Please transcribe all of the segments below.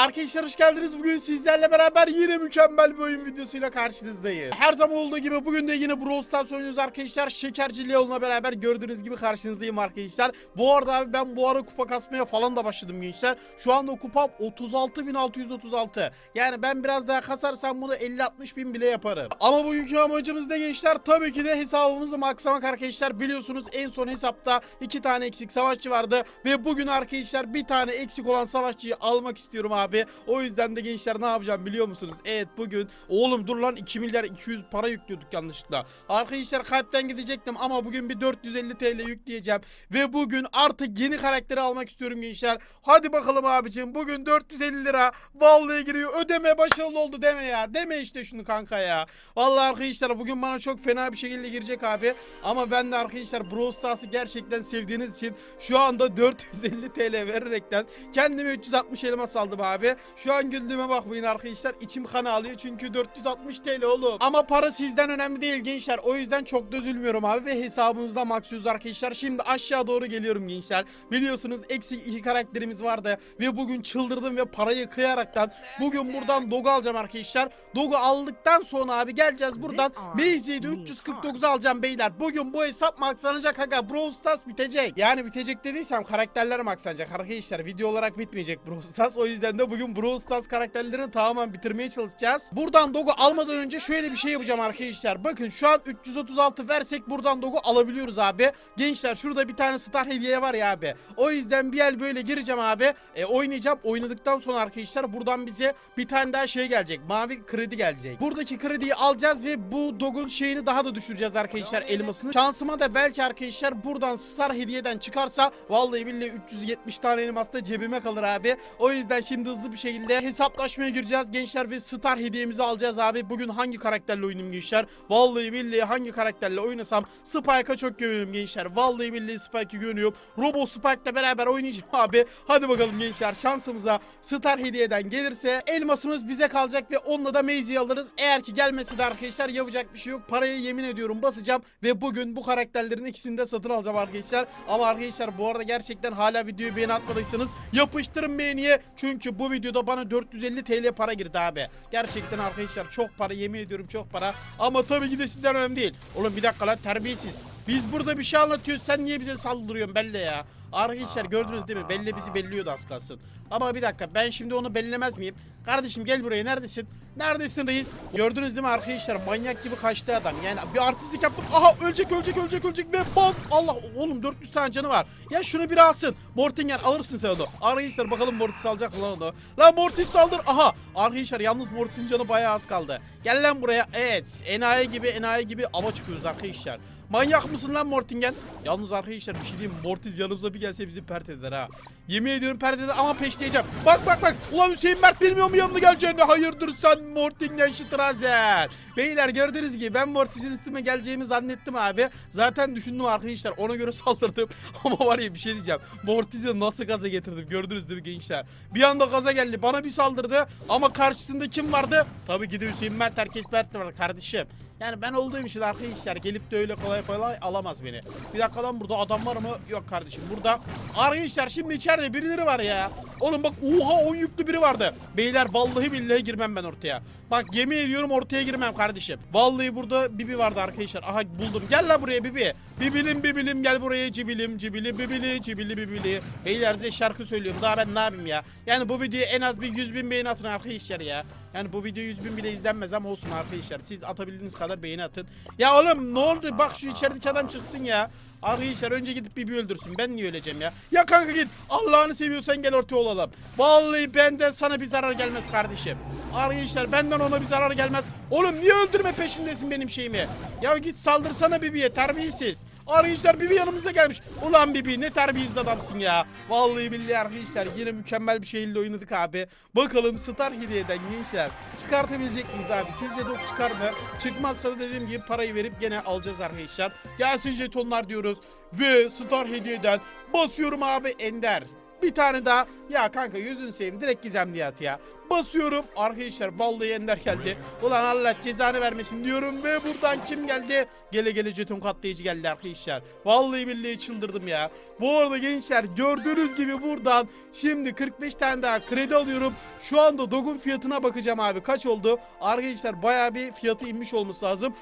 Arkadaşlar hoş geldiniz. Bugün sizlerle beraber yine mükemmel bir oyun videosuyla karşınızdayız. Her zaman olduğu gibi bugün de yine Brawl Stars oynuyoruz arkadaşlar. Şekerci Leon'la beraber gördüğünüz gibi karşınızdayım arkadaşlar. Bu arada abi ben bu ara kupa kasmaya falan da başladım gençler. Şu anda kupam 36.636. Yani ben biraz daha kasarsam bunu 50-60 bin bile yaparım. Ama bugünkü amacımız ne gençler? Tabii ki de hesabımızı maksamak arkadaşlar. Biliyorsunuz en son hesapta iki tane eksik savaşçı vardı. Ve bugün arkadaşlar bir tane eksik olan savaşçıyı almak istiyorum abi. O yüzden de gençler ne yapacağım biliyor musunuz? Evet bugün oğlum dur lan 2 milyar 200 para yüklüyorduk yanlışlıkla. Arkadaşlar kalpten gidecektim ama bugün bir 450 TL yükleyeceğim. Ve bugün artık yeni karakteri almak istiyorum gençler. Hadi bakalım abicim bugün 450 lira vallahi giriyor. Ödeme başarılı oldu deme ya. Deme işte şunu kanka ya. Vallahi arkadaşlar bugün bana çok fena bir şekilde girecek abi. Ama ben de arkadaşlar Brawl Stars'ı gerçekten sevdiğiniz için şu anda 450 TL vererekten kendime 360 elmas aldım abi. Şu an güldüğüme bakmayın arkadaşlar. İçim kan ağlıyor çünkü 460 TL oğlum. Ama para sizden önemli değil gençler. O yüzden çok da üzülmüyorum abi ve hesabımızda maksuz arkadaşlar. Şimdi aşağı doğru geliyorum gençler. Biliyorsunuz eksik iki karakterimiz vardı ve bugün çıldırdım ve parayı kıyaraktan bugün buradan Dog'u alacağım arkadaşlar. Dog'u aldıktan sonra abi geleceğiz buradan Maze'yi de 349 alacağım beyler. Bugün bu hesap maksanacak aga. Brawl Stars bitecek. Yani bitecek dediysem karakterler maksanacak arkadaşlar. Video olarak bitmeyecek Brawl Stars. O yüzden de bugün Brawl Stars karakterlerini tamamen bitirmeye çalışacağız. Buradan Dog'u almadan önce şöyle bir şey yapacağım arkadaşlar. Bakın şu an 336 versek buradan Dog'u alabiliyoruz abi. Gençler şurada bir tane star hediye var ya abi. O yüzden bir el böyle gireceğim abi. E, oynayacağım. Oynadıktan sonra arkadaşlar buradan bize bir tane daha şey gelecek. Mavi kredi gelecek. Buradaki krediyi alacağız ve bu Dog'un şeyini daha da düşüreceğiz arkadaşlar elmasını. Şansıma da belki arkadaşlar buradan star hediyeden çıkarsa vallahi billahi 370 tane elmas da cebime kalır abi. O yüzden şimdi bir şekilde hesaplaşmaya gireceğiz gençler ve star hediyemizi alacağız abi. Bugün hangi karakterle oynayayım gençler? Vallahi billahi hangi karakterle oynasam Spike'a çok güveniyorum gençler. Vallahi billahi Spike'ı güveniyorum. Robo Spike'la beraber oynayacağım abi. Hadi bakalım gençler şansımıza star hediyeden gelirse elmasımız bize kalacak ve onunla da Maze'yi alırız. Eğer ki gelmesi de arkadaşlar yapacak bir şey yok. Parayı yemin ediyorum basacağım ve bugün bu karakterlerin ikisini de satın alacağım arkadaşlar. Ama arkadaşlar bu arada gerçekten hala videoyu beğeni atmadıysanız yapıştırın beğeniye. Çünkü bu videoda bana 450 TL para girdi abi. Gerçekten arkadaşlar çok para yemin ediyorum çok para. Ama tabii ki de sizden önemli değil. Oğlum bir dakika lan terbiyesiz. Biz burada bir şey anlatıyoruz sen niye bize saldırıyorsun belli ya. Arkadaşlar gördünüz değil mi? Belli bizi belliyordu az kalsın. Ama bir dakika ben şimdi onu bellemez miyim? Kardeşim gel buraya neredesin? Neredesin reis? Gördünüz değil mi arkadaşlar? Manyak gibi kaçtı adam. Yani bir artistlik yaptım. Aha ölecek ölecek ölecek ölecek ve bas. Allah oğlum 400 tane canı var. Ya şunu bir alsın. Mortingen alırsın sen onu. Arkadaşlar bakalım Mortis alacak mı lan onu. Lan Mortis saldır. Aha. Arkadaşlar yalnız Mortis'in canı bayağı az kaldı. Gel lan buraya. Evet. Enayi gibi enayi gibi ava çıkıyoruz arkadaşlar. Manyak mısın lan Mortingen? Yalnız arkadaşlar bir şey diyeyim mi? Mortis yanımıza bir gelse bizi pert eder ha. Yemin ediyorum pert eder ama peşleyeceğim. Bak bak bak. Ulan Hüseyin Mert bilmiyor mu yanına geleceğini? Hayırdır sen Mortingen Strazer. Beyler gördüğünüz gibi ben Mortis'in üstüme geleceğimi zannettim abi. Zaten düşündüm arkadaşlar ona göre saldırdım. ama var ya bir şey diyeceğim. Mortis'i nasıl gaza getirdim gördünüz değil mi gençler? Bir anda gaza geldi bana bir saldırdı. Ama karşısında kim vardı? Tabii ki de Hüseyin Mert herkes Mert var kardeşim. Yani ben olduğum için arkadaşlar gelip de öyle kolay kolay alamaz beni. Bir dakika lan burada adam var mı? Yok kardeşim burada. Arkadaşlar şimdi içeride birileri var ya. Oğlum bak oha 10 yüklü biri vardı. Beyler vallahi billahi girmem ben ortaya. Bak yemin ediyorum ortaya girmem kardeşim. Vallahi burada Bibi vardı arkadaşlar. Aha buldum. Gel la buraya Bibi. Bibilim bibilim gel buraya cibilim cibili bibili cibili bibili. Beyler size şarkı söylüyorum. Daha ben ne yapayım ya. Yani bu videoya en az bir 100 bin beğeni atın arkadaşlar ya. Yani bu video 100 bin bile izlenmez ama olsun arkadaşlar. Siz atabildiğiniz kadar beğeni atın. Ya oğlum ne oldu? Bak şu içerideki adam çıksın ya. Arkadaşlar önce gidip Bibi öldürsün. Ben niye öleceğim ya? Ya kanka git. Allah'ını seviyorsan gel ortaya olalım. Vallahi benden sana bir zarar gelmez kardeşim. Arkadaşlar benden ona bir zarar gelmez. Oğlum niye öldürme peşindesin benim şeyimi? Ya git saldırsana Bibi'ye terbiyesiz. Arkadaşlar Bibi yanımıza gelmiş. Ulan Bibi ne terbiyesiz adamsın ya. Vallahi billahi arkadaşlar yine mükemmel bir şekilde oynadık abi. Bakalım Star Hediye'den gençler çıkartabilecek miyiz abi? Sizce de çıkar mı? Çıkmazsa da dediğim gibi parayı verip gene alacağız arkadaşlar. Gelsin jetonlar diyoruz. Ve Star Hediye'den basıyorum abi Ender. Bir tane daha. Ya kanka yüzün seveyim direkt gizemliye at ya. Basıyorum. Arkadaşlar vallahi Ender geldi. Ulan Allah cezanı vermesin diyorum ve buradan kim geldi? Gele gele jeton katlayıcı geldi arkadaşlar. Vallahi billahi çıldırdım ya. Bu arada gençler gördüğünüz gibi buradan şimdi 45 tane daha kredi alıyorum. Şu anda Dog'un fiyatına bakacağım abi. Kaç oldu? Arkadaşlar bayağı bir fiyatı inmiş olması lazım.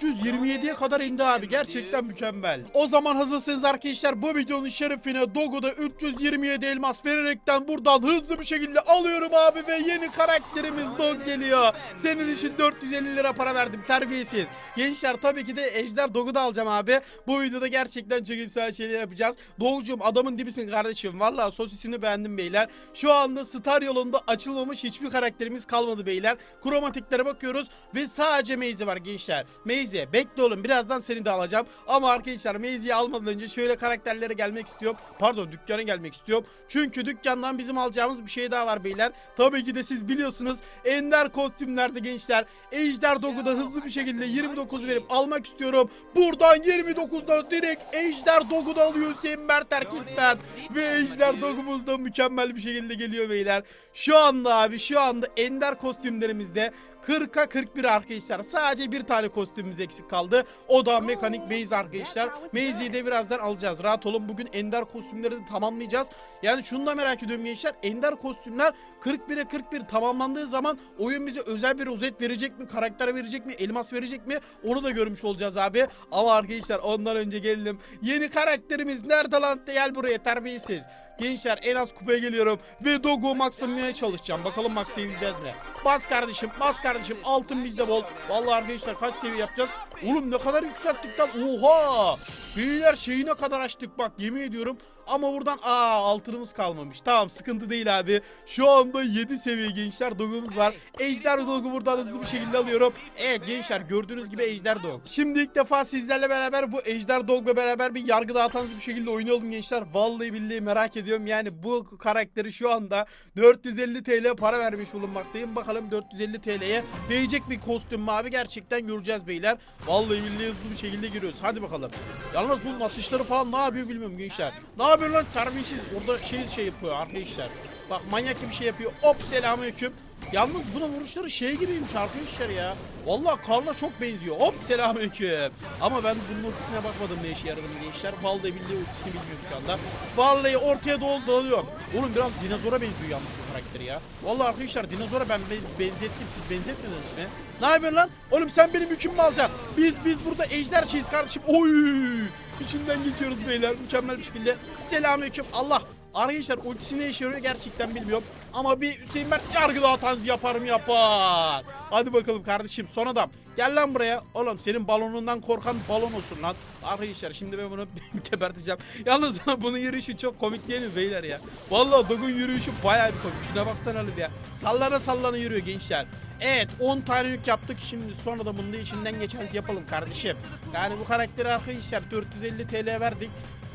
327'ye kadar indi abi. Gerçekten mükemmel. O zaman hazırsanız arkadaşlar bu videonun şerefine Dog'u da 327 elmas vererekten buradan hızlı bir şekilde alıyorum abi ve yeni karakterimiz Dog geliyor. Senin için 450 lira para verdim terbiyesiz. Gençler tabii ki de Ejder Dog'u da alacağım abi. Bu videoda gerçekten çok güzel şeyler yapacağız. Dog'cum adamın dibisin kardeşim. Valla sosisini beğendim beyler. Şu anda Star yolunda açılmamış hiçbir karakterimiz kalmadı beyler. Kromatiklere bakıyoruz ve sadece Maze var gençler. Maze bekle oğlum birazdan seni de alacağım. Ama arkadaşlar Maze'yi almadan önce şöyle karakterlere gelmek istiyorum. Pardon dükkana gelmek istiyorum. Çünkü dükkandan bizim alacağımız bir şey daha var beyler. Tabii ki de siz biliyorsunuz Ender kostümlerde gençler. Ejder Dog'u da hızlı bir şekilde 29 verip almak istiyorum. Buradan 29'da direkt Ejder Dog'u da alıyor Hüseyin Mert Erkispen. Ve Ejder Dog'umuz da mükemmel bir şekilde geliyor beyler. Şu anda abi şu anda Ender kostümlerimizde 40'a 41 arkadaşlar. Sadece bir tane kostümümüz eksik kaldı. O da mekanik Maze arkadaşlar. Maze'yi de birazdan alacağız. Rahat olun. Bugün Ender kostümleri de tamamlayacağız. Yani şunu da merak ediyorum gençler. Ender kostümler 41'e 41 tamamlandığı zaman oyun bize özel bir rozet verecek mi? Karakter verecek mi? Elmas verecek mi? Onu da görmüş olacağız abi. Ama arkadaşlar ondan önce gelelim. Yeni karakterimiz nerede lan? Gel buraya terbiyesiz. Gençler en az kupaya geliyorum ve Dogo maxlamaya çalışacağım. Bakalım maxlayabileceğiz mi? Bas kardeşim, bas kardeşim. Altın bizde bol. Vallahi arkadaşlar kaç seviye yapacağız? Oğlum ne kadar yükselttik lan? Oha! Beyler şeyine kadar açtık bak yemin ediyorum. Ama buradan aa altınımız kalmamış. Tamam sıkıntı değil abi. Şu anda 7 seviye gençler dogumuz var. Ejder dogu buradan hızlı bir şekilde alıyorum. Evet gençler gördüğünüz gibi Ejder dog. Şimdi ilk defa sizlerle beraber bu Ejder dogla beraber bir yargı dağıtan bir şekilde oynayalım gençler. Vallahi billahi merak ediyorum. Yani bu karakteri şu anda 450 TL para vermiş bulunmaktayım. Bakalım 450 TL'ye değecek bir kostüm mü abi gerçekten göreceğiz beyler. Vallahi billahi hızlı bir şekilde giriyoruz. Hadi bakalım. Yalnız bunun atışları falan ne yapıyor bilmiyorum gençler. Ne yapıyor lan terbiyesiz? Orada şey şey yapıyor arkadaşlar. Bak manyak gibi şey yapıyor. Hop selamünaleyküm. Yalnız bunun vuruşları şey gibiymiş arkadaşlar ya. Vallahi Karl'a çok benziyor. Hop selamünaleyküm. Ama ben bunun ultisine bakmadım ne işe yaradığını gençler. Vallahi billahi ultisini bilmiyorum şu anda. Vallahi ortaya doğru dalıyorum. Oğlum biraz dinozora benziyor yalnız bu karakteri ya. Vallahi arkadaşlar dinozora ben be- benzettim. Siz benzetmediniz mi? Ne yapıyorsun lan? Oğlum sen benim yükümü mü alacaksın? Biz biz burada ejder şeyiz kardeşim. Oy! İçinden geçiyoruz beyler mükemmel bir şekilde. Selamünaleyküm. Allah Arkadaşlar ultisi ne işe yarıyor gerçekten bilmiyorum. Ama bir Hüseyin Mert yargı dağıtanız yaparım yapar. Hadi bakalım kardeşim son adam. Gel lan buraya. Oğlum senin balonundan korkan balon olsun lan. Arkadaşlar şimdi ben bunu geberteceğim. Yalnız bunun yürüyüşü çok komik değil mi beyler ya? Vallahi Dog'un yürüyüşü bayağı bir komik. Şuna baksana oğlum ya. Sallana sallana yürüyor gençler. Evet 10 tane yük yaptık şimdi sonra da bunu da içinden geçen yapalım kardeşim. Yani bu karakteri arkadaşlar 450 TL verdik.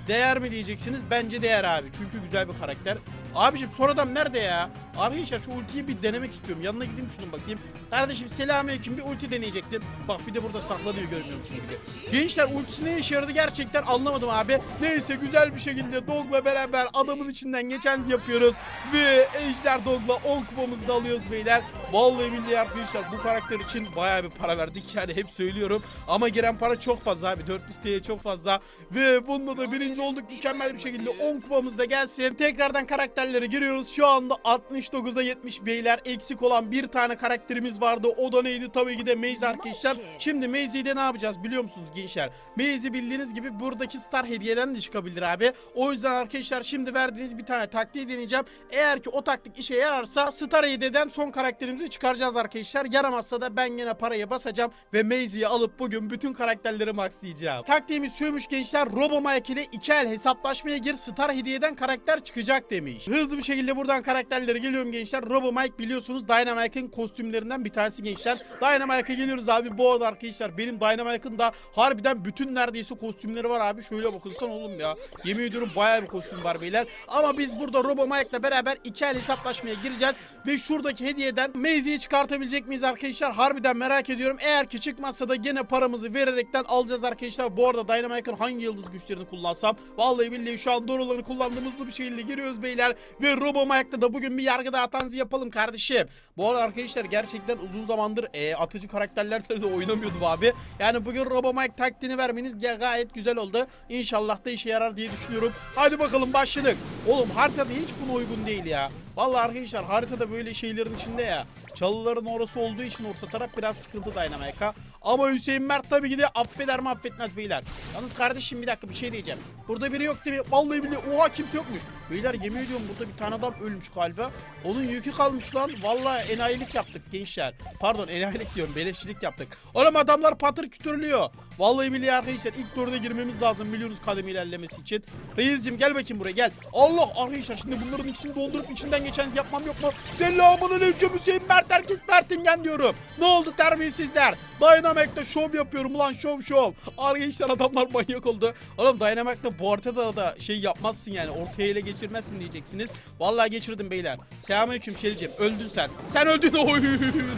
Değer mi diyeceksiniz? Bence değer abi. Çünkü güzel bir karakter. Abicim son adam nerede ya? Arkadaşlar şu ultiyi bir denemek istiyorum. Yanına gideyim şunun bakayım. Kardeşim selamünaleyküm bir ulti deneyecektim. Bak bir de burada saklanıyor görmüyormuş gibi. Gençler ultisi ne işe yaradı gerçekten anlamadım abi. Neyse güzel bir şekilde Dog'la beraber adamın içinden geçen yapıyoruz. Ve Ejder Dog'la 10 kupamızı da alıyoruz beyler. Vallahi billahi arkadaşlar bu karakter için bayağı bir para verdik yani hep söylüyorum. Ama giren para çok fazla abi. 400 TL çok fazla. Ve bunda da birinci olduk mükemmel bir şekilde 10 kupamız da gelsin. Tekrardan karakterlere giriyoruz. Şu anda 69'a 70 beyler. Eksik olan bir tane karakterimiz vardı. O da neydi? Tabii ki de Maze arkadaşlar. Şimdi Maze'yi de ne yapacağız biliyor musunuz gençler? Maze'i bildiğiniz gibi buradaki star hediyeden de çıkabilir abi. O yüzden arkadaşlar şimdi verdiğiniz bir tane taktiği deneyeceğim. Eğer ki o taktik işe yararsa star hediyeden son karakterimizi çıkaracağız arkadaşlar. Yaramazsa da ben yine parayı basacağım ve Maze'yi alıp bugün bütün karakterleri maxlayacağım. Taktiğimiz şuymuş gençler. Robo Mike ile iki el hesaplaşmaya gir. Star hediyeden karakter çıkacak demiş. Hızlı bir şekilde buradan karakterlere geliyorum gençler. Robo Mike biliyorsunuz Dynamite'ın kostümlerinden bir tanesi gençler. Dynamite'a geliyoruz abi. Bu arada arkadaşlar benim Dynamite'ın da harbiden bütün neredeyse kostümleri var abi. Şöyle bakılsan oğlum ya. Yemin ediyorum bayağı bir kostüm var beyler. Ama biz burada Robo Mike'la beraber iki el hesaplaşmaya gireceğiz. Ve şuradaki hediyeden Maze'yi çıkartabilecek miyiz arkadaşlar? Harbiden merak ediyorum. Eğer ki çıkmazsa da gene paramızı vererekten alacağız arkadaşlar. Bu arada Dynamite'ın hangi yıldız güçlerini kullansam? Vallahi billahi şu an doğrularını kullandığımız bir şekilde giriyoruz beyler. Ve Robomayak'ta da bugün bir yargı dağıtanızı yapalım kardeşim. Bu arada arkadaşlar gerçekten uzun zamandır e, atıcı karakterlerde de oynamıyordum abi. Yani bugün Robomayak taktiğini vermeniz gayet güzel oldu. İnşallah da işe yarar diye düşünüyorum. Hadi bakalım başladık. Oğlum haritada hiç buna uygun değil ya. Vallahi arkadaşlar haritada böyle şeylerin içinde ya. Çalıların orası olduğu için orta taraf biraz sıkıntı Dynamite'a. Ama Hüseyin Mert tabii ki de affeder mi affetmez beyler. Yalnız kardeşim bir dakika bir şey diyeceğim. Burada biri yok değil mi? Vallahi billahi oha kimse yokmuş. Beyler yemin ediyorum burada bir tane adam ölmüş galiba. Onun yükü kalmış lan. Vallahi enayilik yaptık gençler. Pardon enayilik diyorum beleşçilik yaptık. Oğlum adamlar patır kütürlüyor. Vallahi billahi arkadaşlar ilk turda girmemiz lazım biliyorsunuz kademe ilerlemesi için. Reis'cim gel bakayım buraya gel. Allah arkadaşlar şimdi bunların içini doldurup içinden geçen yapmam yok mu? Selamun aleyküm Hüseyin Mert herkes Mertingen diyorum. Ne oldu terbiyesizler? Dynamic'te şov yapıyorum ulan şov şov. Arkadaşlar adamlar manyak oldu. Oğlum Dynamic'te bu haritada da şey yapmazsın yani ortaya ele geçirmezsin diyeceksiniz. Vallahi geçirdim beyler. Selamünaleyküm Şericim öldün sen. Sen öldün oy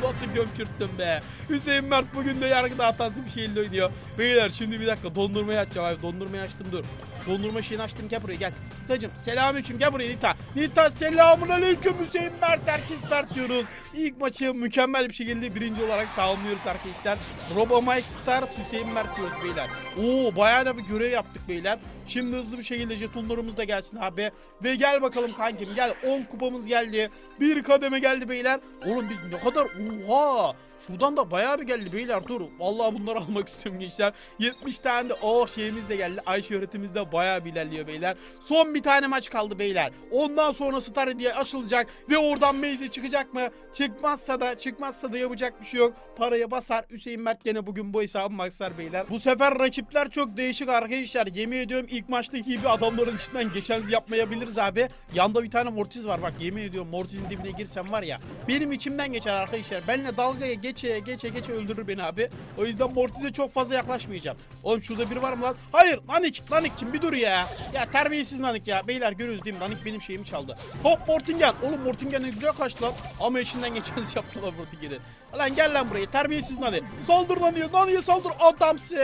nasıl gömçürttün be. Hüseyin Mert bugün de yargıda hatası bir şeyle oynuyor. Beyler şimdi bir dakika dondurmayı açacağım abi dondurmayı açtım dur. Dondurma şeyini açtım gel buraya gel. Nita'cım selamünaleyküm gel buraya Nita. Nita selamun aleyküm Hüseyin Mert herkes Mert diyoruz. İlk maçı mükemmel bir şekilde birinci olarak tamamlıyoruz arkadaşlar. Robo Mike Stars Hüseyin Mert diyoruz beyler. Oo bayağı da bir görev yaptık beyler. Şimdi hızlı bir şekilde jetonlarımız da gelsin abi. Ve gel bakalım kankim gel 10 kupamız geldi. Bir kademe geldi beyler. Oğlum biz ne kadar oha. Şuradan da bayağı bir geldi beyler dur. Vallahi bunları almak istiyorum gençler. 70 tane de o şeyimiz de geldi. Ay şöhretimiz de bayağı bir ilerliyor beyler. Son bir tane maç kaldı beyler. Ondan sonra Star diye açılacak ve oradan Maze çıkacak mı? Çıkmazsa da çıkmazsa da yapacak bir şey yok. Paraya basar. Hüseyin Mert gene bugün bu hesabı maksar beyler. Bu sefer rakipler çok değişik arkadaşlar. Yemin ediyorum ilk maçtaki gibi adamların içinden geçen yapmayabiliriz abi. Yanda bir tane Mortiz var bak yemin ediyorum Mortiz'in dibine girsem var ya. Benim içimden geçer arkadaşlar. Benimle dalgaya geçe geçe geçe öldürür beni abi. O yüzden Mortiz'e çok fazla yaklaşmayacağım. Oğlum şurada biri var mı lan? Hayır Nanik Nanik'cim bir dur ya. Ya terbiyesiz Nanik ya. Beyler görüyoruz değil mi? Nanik benim şeyimi çaldı. Hop Mortingen. Oğlum Mortingen ne güzel kaçtı lan. Ama içinden geçen yaptılar Mortingen'i. Lan gel lan buraya terbiyesiz Nani. Saldır Nani'ye Nani'ye saldır adamsın.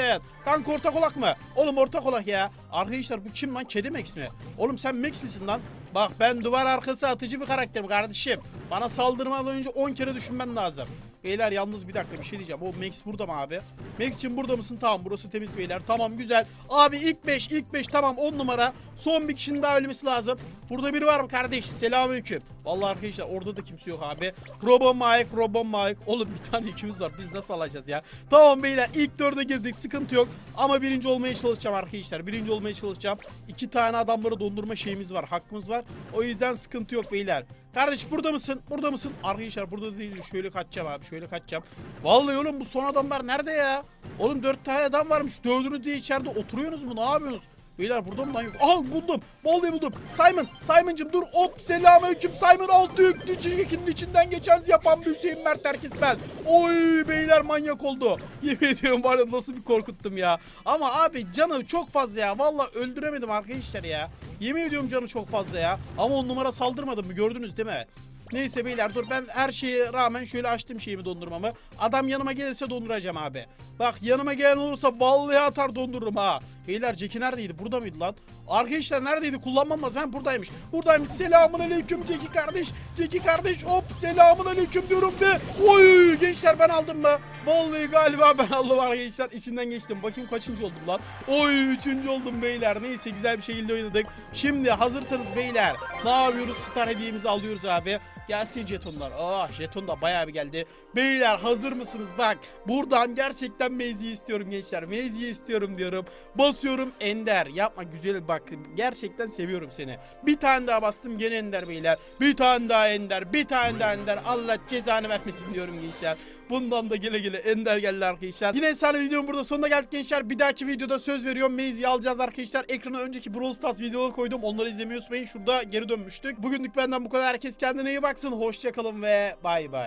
Kanka orta kolak mı? Oğlum orta kolak ya. Arkadaşlar bu kim lan? Kedi Max mi? Oğlum sen Max misin lan? Bak ben duvar arkası atıcı bir karakterim kardeşim. Bana saldırmadan önce 10 kere düşünmen lazım. Beyler yalnız bir dakika bir şey diyeceğim. O Max burada mı abi? Max'cim burada mısın? Tamam burası temiz beyler. Tamam güzel. Abi ilk 5 ilk 5 tamam 10 numara. Son bir kişinin daha ölmesi lazım. Burada biri var mı kardeş? Selamünaleyküm. Vallahi arkadaşlar orada da kimse yok abi. Robo Mike, Robo Mike. Oğlum bir tane ikimiz var. Biz nasıl alacağız ya? Tamam beyler ilk dörde girdik. Sıkıntı yok. Ama birinci olmaya çalışacağım arkadaşlar. Birinci olmaya çalışacağım. İki tane adamları dondurma şeyimiz var. Hakkımız var. O yüzden sıkıntı yok beyler. Kardeş burada mısın? Burada mısın? Arkadaşlar burada değil. Şöyle kaçacağım abi. Şöyle kaçacağım. Vallahi oğlum bu son adamlar nerede ya? Oğlum dört tane adam varmış. Dördünü diye içeride oturuyorsunuz mu? Ne yapıyorsunuz? Beyler burada mı lan yok? Aha buldum. Vallahi buldum. Simon. Simon'cım dur. Hop selamünaleyküm. Simon altı yüklü çizginin içinden geçen yapan bir Hüseyin Mert herkes ben. Oy beyler manyak oldu. Yemin ediyorum var nasıl bir korkuttum ya. Ama abi canı çok fazla ya. Vallahi öldüremedim arkadaşlar ya. Yemin ediyorum canı çok fazla ya. Ama on numara saldırmadım mı gördünüz değil mi? Neyse beyler dur ben her şeye rağmen şöyle açtım şeyimi dondurmamı. Adam yanıma gelirse donduracağım abi. Bak yanıma gelen olursa vallahi atar dondururum ha. Beyler Jackie neredeydi? Burada mıydı lan? Arkadaşlar neredeydi? Kullanmam lazım. Ben buradaymış. Buradaymış. Selamun aleyküm Jackie kardeş. Jackie kardeş hop selamun aleyküm diyorum ve oy gençler ben aldım mı? Vallahi galiba ben aldım arkadaşlar. İçinden geçtim. Bakayım kaçıncı oldum lan? Oy üçüncü oldum beyler. Neyse güzel bir şekilde oynadık. Şimdi hazırsanız beyler ne yapıyoruz? Star hediyemizi alıyoruz abi. Gelsin jetonlar. Ah jeton da bayağı bir geldi. Beyler hazır mısınız? Bak buradan gerçekten mezi istiyorum gençler. Mezi istiyorum diyorum. Basıyorum Ender. Yapma güzel bak. Gerçekten seviyorum seni. Bir tane daha bastım gene Ender beyler. Bir tane daha Ender. Bir tane daha Ender. Allah cezanı vermesin diyorum gençler. Bundan da gele gele Ender geldi arkadaşlar. Yine efsane videonun burada sonuna geldik gençler. Bir dahaki videoda söz veriyorum. Maze'i alacağız arkadaşlar. Ekrana önceki Brawl Stars videoları koydum. Onları izlemeyi unutmayın. Şurada geri dönmüştük. Bugünlük benden bu kadar. Herkes kendine iyi baksın. Hoşçakalın ve bay bay.